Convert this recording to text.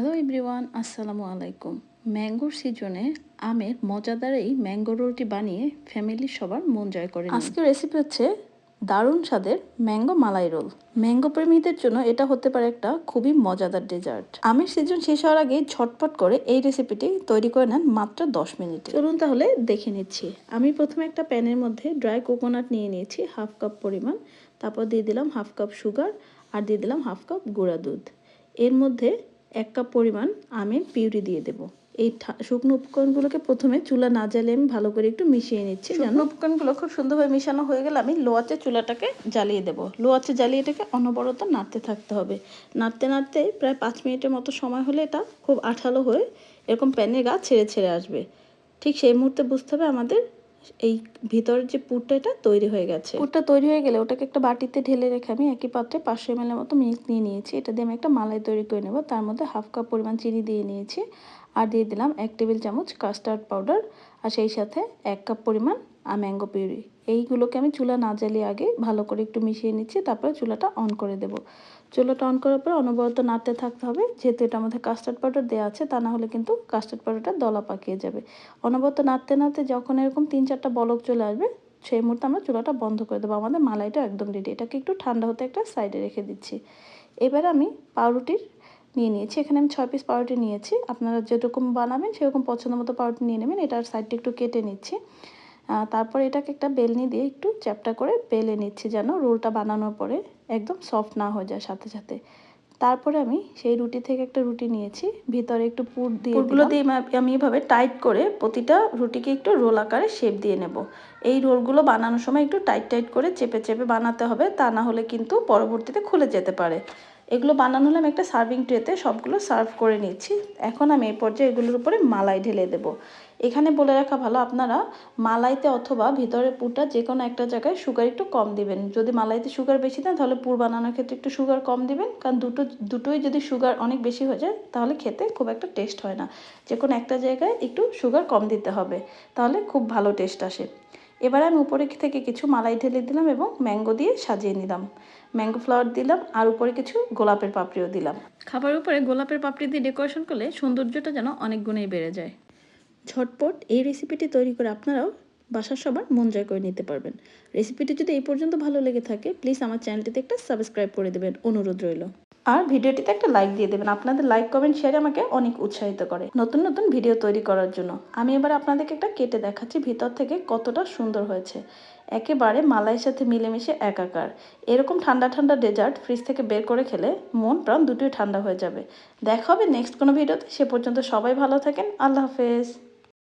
Hello everyone আসসালামু আলাইকুম ম্যাঙ্গোর সিজনে আমের মজাদার এই ম্যাঙ্গো রোলটি বানিয়ে ফ্যামিলির সবার মন জয় করে আজকের রেসিপি হচ্ছে দারুণ স্বাদের ম্যাঙ্গো মালাই রোল। ম্যাঙ্গো প্রেমীদের জন্য এটা হতে পারে একটা খুবই মজাদার ডেজার্ট আমের সিজন শেষ হওয়ার আগে ঝটপট করে এই রেসিপিটি তৈরি করে নেন মাত্র দশ মিনিটে। চলুন তাহলে দেখে নিচ্ছি। আমি প্রথমে একটা প্যানের মধ্যে ড্রাই কোকোনাট নিয়ে নিয়েছি হাফ কাপ পরিমাণ। তারপর দিয়ে দিলাম হাফ কাপ সুগার আর দিয়ে দিলাম হাফ কাপ গুঁড়া দুধ। এর মধ্যে এক কাপ পরিমাণ আমের পিউরি দিয়ে দেবো। এই শুকনো উপকরণগুলোকে প্রথমে চুলা না জ্বালিয়ে আমি ভালো করে একটু মিশিয়ে নিচ্ছি শুকনো উপকরণগুলো খুব সুন্দরভাবে মিশানো হয়ে গেলে আমি লো আঁচে চুলাটাকে জ্বালিয়ে দেবো। লো আঁচে জ্বালিয়ে এটাকে অনবরত নাড়তে থাকতে হবে। নাড়তে নাড়তে প্রায় পাঁচ মিনিটের মতো সময় হলে এটা খুব আঠালো হয়ে এরকম প্যানের গা ছেড়ে ছেড়ে আসবে। ঠিক সেই মুহূর্তে বুঝতে হবে আমাদের এই ভিতরের যে পুরটা এটা তৈরি হয়ে গেছে। পুরটা তৈরি হয়ে গেলে ওটাকে একটা বাটিতে ঢেলে রেখে আমি একই পাত্রে পাঁচশো এম মতো মিল্ক নিয়ে নিয়েছি। এটা দিয়ে আমি একটা মালাই তৈরি করে নেব। তার মধ্যে হাফ কাপ পরিমাণ চিনি দিয়ে নিয়েছি। আর দিয়ে দিলাম এক টেবিল চামচ কাস্টার্ড পাউডার। আর সেই সাথে এক কাপ পরিমাণ ম্যাঙ্গো পিউরি এইগুলোকে আমি চুলা না জ্বালিয়ে আগে ভালো করে একটু মিশিয়ে নিচ্ছি, তারপরে চুলাটা অন করে দেব। চুলাটা অন করার পর অনবরত নাড়তে থাকতে হবে। যেহেতু এটার মধ্যে কাস্টার্ড পাউডার দেওয়া আছে, তা না হলে কিন্তু কাস্টার্ড পাউডারটা দলা পাকিয়ে যাবে। অনবরত নাড়তে নাড়তে যখন এরকম তিন চারটা বলক চলে আসবে, সেই মুহূর্তে আমরা চুলাটা বন্ধ করে দেবো। আমাদের মালাইটা একদম রেডি এটাকে একটু ঠান্ডা হতে একটা সাইডে রেখে দিচ্ছি। এবার আমি পাউরুটির নিয়ে নিয়েছি। এখানে আমি ছয় পিস পাউরুটি নিয়েছি। আপনারা যেরকম বানাবেন, সেরকম পছন্দ মতো পাউরুটি নিয়ে নেবেন। এটার সাইডটা একটু কেটে নিচ্ছি। তারপর এটাকে একটা বেলনি দিয়ে একটু চ্যাপটা করে বেলে নিচ্ছি যেন রোলটা বানানোর পরে একদম সফট না হয়ে যায় সাথে সাথে। তারপরে আমি সেই রুটি থেকে একটা রুটি নিয়েছি ভিতরে একটু পুর দিয়ে পুরগুলো দিয়ে আমি এভাবে টাইট করে প্রতিটা রুটিকে একটু রোল আকারে শেপ দিয়ে নেব। এই রোলগুলো বানানোর সময় একটু টাইট টাইট করে চেপে চেপে বানাতে হবে তা না হলে কিন্তু পরবর্তীতে খুলে যেতে পারে। এগুলো বানানো হলে, আমি একটা সার্ভিং ট্রেতে সবগুলো সার্ভ করে নিচ্ছি। এখন আমি এই পর্যায়ে এগুলোর উপরে মালাই ঢেলে দেব। এখানে বলে রাখা ভালো, আপনারা মালাইতে অথবা ভিতরে পুরটা যে কোনো একটা জায়গায় সুগার একটু কম দিবেন। যদি মালাইতে সুগার বেশি দেন, তাহলে পুর বানানোর ক্ষেত্রে একটু সুগার কম দিবেন। কারণ দুটো, দুটোই যদি সুগার অনেক বেশি হয়ে যায়, তাহলে খেতে খুব একটা টেস্ট হয় না। যে কোনো একটা জায়গায় একটু সুগার কম দিতে হবে, তাহলে খুব ভালো টেস্ট আসে। এবার আমি উপরে থেকে কিছু মালাই ঢেলে দিলাম এবং ম্যাঙ্গো দিয়ে সাজিয়ে নিলাম। ম্যাঙ্গো ফ্লাওয়ার দিলাম আর উপরে কিছু গোলাপের পাপড়িও দিলাম। খাবার উপরে গোলাপের পাপড়ি দিয়ে ডেকোরেশন করলে সৌন্দর্যটা যেন অনেক গুণেই বেড়ে যায়। ঝটপট এই রেসিপিটি তৈরি করে আপনারাও বাসার সবার মন জয় করে নিতে পারবেন। রেসিপিটি যদি এই পর্যন্ত ভালো লেগে থাকে প্লিজ আমার চ্যানেলটিতে একটা সাবস্ক্রাইব করে দেবেন। অনুরোধ রইল। আর ভিডিওটিতে একটা লাইক দিয়ে দেবেন। আপনাদের লাইক কমেন্ট শেয়ার আমাকে অনেক উৎসাহিত করে নতুন নতুন ভিডিও তৈরি করার জন্য। আমি এবার আপনাদেরকে একটা কেটে দেখাচ্ছি ভিতর থেকে কতটা সুন্দর হয়েছে। একেবারে মালাইয়ের সাথে মিলেমিশে একাকার। এরকম ঠান্ডা ঠান্ডা ডেজার্ট ফ্রিজ থেকে বের করে খেলে মন প্রাণ দুটোই ঠান্ডা হয়ে যাবে। দেখা হবে নেক্সট কোনো ভিডিওতে সে পর্যন্ত সবাই ভালো থাকেন। আল্লাহ হাফেজ।